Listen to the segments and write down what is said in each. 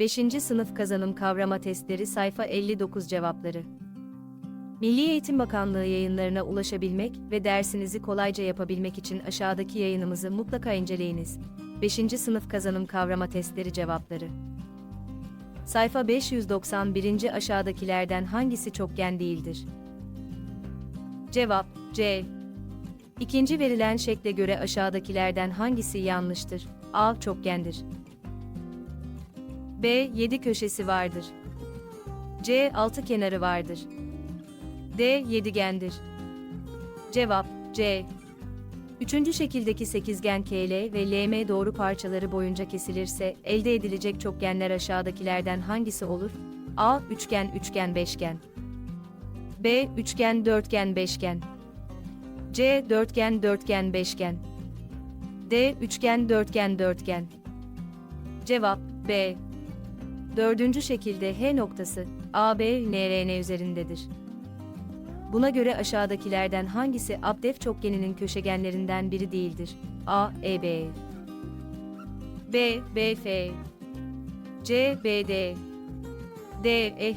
5. Sınıf Kazanım Kavrama Testleri Sayfa 59 Cevapları Milli Eğitim Bakanlığı yayınlarına ulaşabilmek ve dersinizi kolayca yapabilmek için aşağıdaki yayınımızı mutlaka inceleyiniz. 5. Sınıf Kazanım Kavrama Testleri Cevapları Sayfa 591. aşağıdakilerden hangisi çokgen değildir? Cevap C. İkinci verilen şekle göre aşağıdakilerden hangisi yanlıştır? A. Çokgendir. B. 7 köşesi vardır. C. 6 kenarı vardır. D. Yedigendir. Cevap C. Üçüncü şekildeki sekizgen KL ve LM doğru parçaları boyunca kesilirse elde edilecek çokgenler aşağıdakilerden hangisi olur? A. Üçgen, üçgen, beşgen. B. Üçgen, dörtgen, beşgen. C. Dörtgen, dörtgen, beşgen. D. Üçgen, dörtgen, dörtgen. Cevap B. Dördüncü şekilde H noktası AB üzerindedir. Buna göre aşağıdakilerden hangisi abdef çokgeninin köşegenlerinden biri değildir? A. EB B. BF C. BD D. F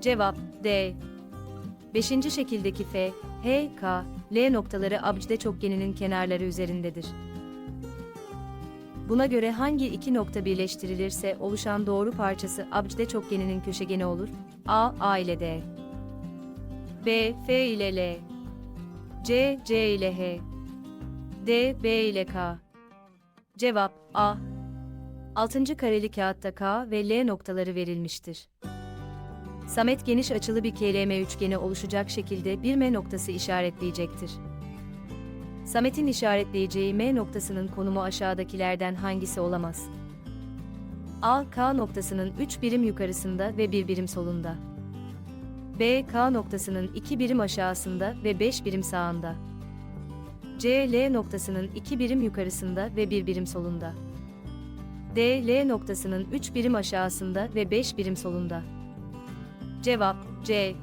Cevap D. Beşinci şekildeki F, H, K, L noktaları abcde çokgeninin kenarları üzerindedir. Buna göre hangi iki nokta birleştirilirse oluşan doğru parçası abcde çokgeninin köşegeni olur? A. A ile D. B. F ile L. C. C ile H. D. B ile K. Cevap A. 6. kareli kağıtta K ve L noktaları verilmiştir. Samet geniş açılı bir KLM üçgeni oluşacak şekilde bir M noktası işaretleyecektir. Samet'in işaretleyeceği M noktasının konumu aşağıdakilerden hangisi olamaz? A. K noktasının 3 birim yukarısında ve 1 birim solunda. B. K noktasının 2 birim aşağısında ve 5 birim sağında. C. L noktasının 2 birim yukarısında ve 1 birim solunda. D. L noktasının 3 birim aşağısında ve 5 birim solunda. Cevap C.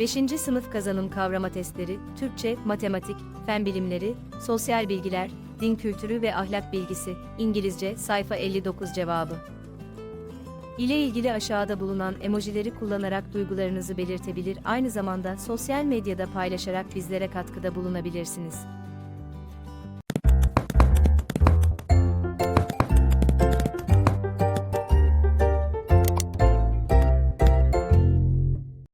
5. sınıf kazanım kavrama testleri, Türkçe, matematik, fen bilimleri, sosyal bilgiler, din kültürü ve ahlak bilgisi, İngilizce, sayfa 59 cevabı. ile ilgili aşağıda bulunan emojileri kullanarak duygularınızı belirtebilir, aynı zamanda sosyal medyada paylaşarak bizlere katkıda bulunabilirsiniz.